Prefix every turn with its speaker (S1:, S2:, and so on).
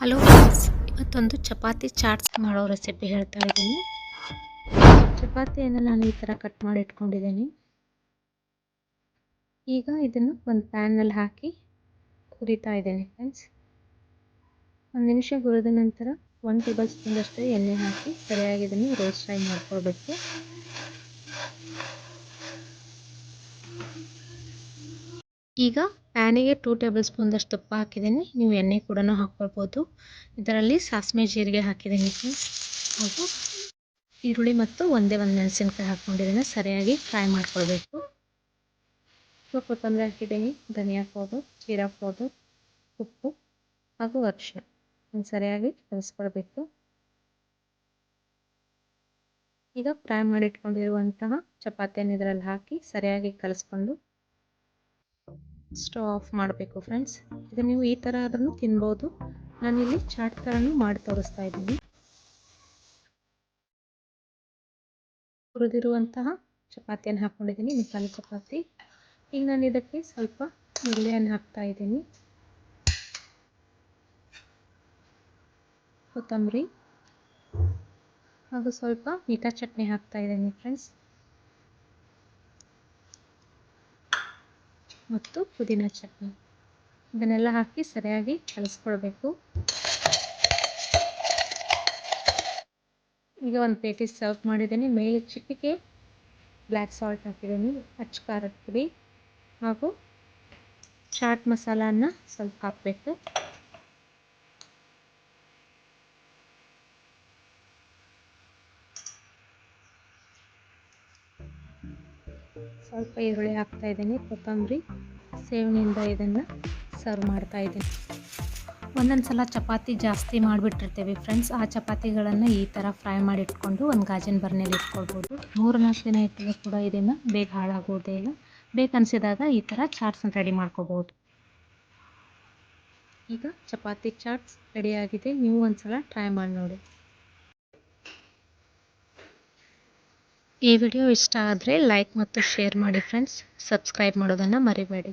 S1: Hello friends ಇವತ್ತೊಂದು ಚಪಾತಿ ಚಾಟ್ಸ್ ಮಾಡೋ recipe ಹೇಳ್ತಾ ಇದ್ದೀನಿ. ಚಪಾತಿಯನ್ನು ನಾನು ಈ ಥರ ಕಟ್ ಮಾಡಿ ಇಟ್ಕೊಂಡಿದ್ದೀನಿ. ಈಗ ಇದನ್ನು ಒಂದು ಪ್ಯಾನಲ್ಲಿ ಹಾಕಿ ಹುರಿತಾ ಇದ್ದೀನಿ ಫ್ರೆಂಡ್ಸ್ ಒಂದು ನಿಮಿಷ ಹುರಿದ ನಂತರ ಒಂದು ಟೇಬಲ್ ಸ್ಪೂನಷ್ಟು ಎಣ್ಣೆ ಹಾಕಿ ಸರಿಯಾಗಿ ಇದನ್ನು ರೋಸ್ಟ್ ಫ್ರೈ ಮಾಡ್ಕೊಳ್ಬೇಕು. ಈಗ ಪ್ಯಾನಿಗೆ ಟೂ ಟೇಬಲ್ ಸ್ಪೂನ್ದಷ್ಟು ತುಪ್ಪ ಹಾಕಿದ್ದೀನಿ. ನೀವು ಎಣ್ಣೆ ಕೂಡ ಹಾಕ್ಕೊಳ್ಬೋದು. ಇದರಲ್ಲಿ ಸಾಸಿವೆ ಜೀರಿಗೆ ಹಾಕಿದ್ದೀನಿ ಹಾಗೂ ಈರುಳ್ಳಿ ಮತ್ತು ಒಂದೇ ಒಂದು ಮೆಣಸಿನ್ಕಾಯಿ ಹಾಕ್ಕೊಂಡಿದ್ದೀನಿ. ಸರಿಯಾಗಿ ಫ್ರೈ ಮಾಡ್ಕೊಳ್ಬೇಕು. ಸ್ವಲ್ಪ ಕೊತ್ತಂಬರಿ ಹಾಕಿದ್ದೀನಿ. ಧನಿಯಾ ಪೌಡರ್, ಜೀರಾ ಪೌಡರ್, ಉಪ್ಪು ಹಾಗೂ ಅರಿಶಿನ ಸರಿಯಾಗಿ ಕಲಿಸ್ಕೊಳ್ಬೇಕು. ಈಗ ಫ್ರೈ ಮಾಡಿಟ್ಕೊಂಡಿರುವಂತಹ ಚಪಾತಿಯನ್ನು ಇದರಲ್ಲಿ ಹಾಕಿ ಸರಿಯಾಗಿ ಕಲಿಸ್ಕೊಂಡು ಸ್ಟವ್ ಆಫ್ ಮಾಡಬೇಕು ಫ್ರೆಂಡ್ಸ್. ಇದು ನೀವು ಈ ಥರ ಅದನ್ನು ತಿನ್ಬೋದು. ನಾನಿಲ್ಲಿ ಚಾಟ್ ಥರನೂ ಮಾಡಿ ತೋರಿಸ್ತಾ ಇದ್ದೀನಿ. ಹುರಿದಿರುವಂತಹ ಚಪಾತಿಯನ್ನು ಹಾಕ್ಕೊಂಡಿದ್ದೀನಿ ಮಸಾಲೆ ಚಪಾತಿ. ಈಗ ನಾನು ಇದಕ್ಕೆ ಸ್ವಲ್ಪ ಈರುಳ್ಳಿಯನ್ನು ಹಾಕ್ತಾ ಇದ್ದೀನಿ. ಕೊತ್ತಂಬರಿ. ಹಾಗೂ ಸ್ವಲ್ಪ ಮೀಠಾ ಚಟ್ನಿ ಹಾಕ್ತಾ ಇದ್ದೀನಿ ಫ್ರೆಂಡ್ಸ್. ಮತ್ತು ಪುದೀನ ಚಟ್ನಿ. ಇದನ್ನೆಲ್ಲ ಹಾಕಿ ಸರಿಯಾಗಿ ಕಲಿಸ್ಕೊಳ್ಬೇಕು ಈಗ ಒಂದು ಪೇಟಿ ಸರ್ವ್ ಮಾಡಿದ್ದೀನಿ. ಮೇಲೆ ಚಿಟಿಕೆ, ಬ್ಲ್ಯಾಕ್ ಸಾಲ್ಟ್ ಹಾಕಿದ್ದೀನಿ. ಅಚ್ಚ ಖಾರದ ಪುಡಿ ಹಾಗೂ ಚಾಟ್ ಮಸಾಲಾನ ಸ್ವಲ್ಪ ಹಾಕಬೇಕು. ಸ್ವಲ್ಪ ಈರುಳ್ಳಿ ಹಾಕ್ತಾ ಇದ್ದೀನಿ, ಕೊತ್ತಂಬರಿ, ಸೇವಿನಿಂದ ಇದನ್ನು ಸರ್ವ್ ಮಾಡ್ತಾ ಇದ್ದೀನಿ. ಒಂದೊಂದು ಸಲ ಚಪಾತಿ ಜಾಸ್ತಿ ಮಾಡಿಬಿಟ್ಟಿರ್ತೀವಿ ಫ್ರೆಂಡ್ಸ್ ಆ ಚಪಾತಿಗಳನ್ನು ಈ ಥರ ಫ್ರೈ ಮಾಡಿ ಇಟ್ಕೊಂಡು ಒಂದು ಗಾಜಿನ ಬರ್ನೇಲಿ ಇಟ್ಕೊಳ್ಬೋದು. ಮೂರು ನಾಲ್ಕು ದಿನ ಇಟ್ಟರೆ ಕೂಡ ಇದನ್ನು ಬೇಗ ಹಾಳಾಗೋದೇ ಇಲ್ಲ. ಬೇಕನ್ಸಿದಾಗ ಈ ಥರ ಚಾಟ್ಸನ್ನು ರೆಡಿ ಮಾಡ್ಕೋಬೋದು. ಈಗ ಚಪಾತಿ ಚಾಟ್ಸ್ ರೆಡಿಯಾಗಿದೆ ನೀವು ಒಂದ್ಸಲ ಟ್ರೈ ಮಾಡಿ ನೋಡಿ. ಈ ವಿಡಿಯೋ ಇಷ್ಟ ಆದರೆ ಲೈಕ್ ಮತ್ತು ಶೇರ್ ಮಾಡಿ ಫ್ರೆಂಡ್ಸ್ ಸಬ್ಸ್ಕ್ರೈಬ್ ಮಾಡೋದನ್ನು ಮರಿಬೇಡಿ.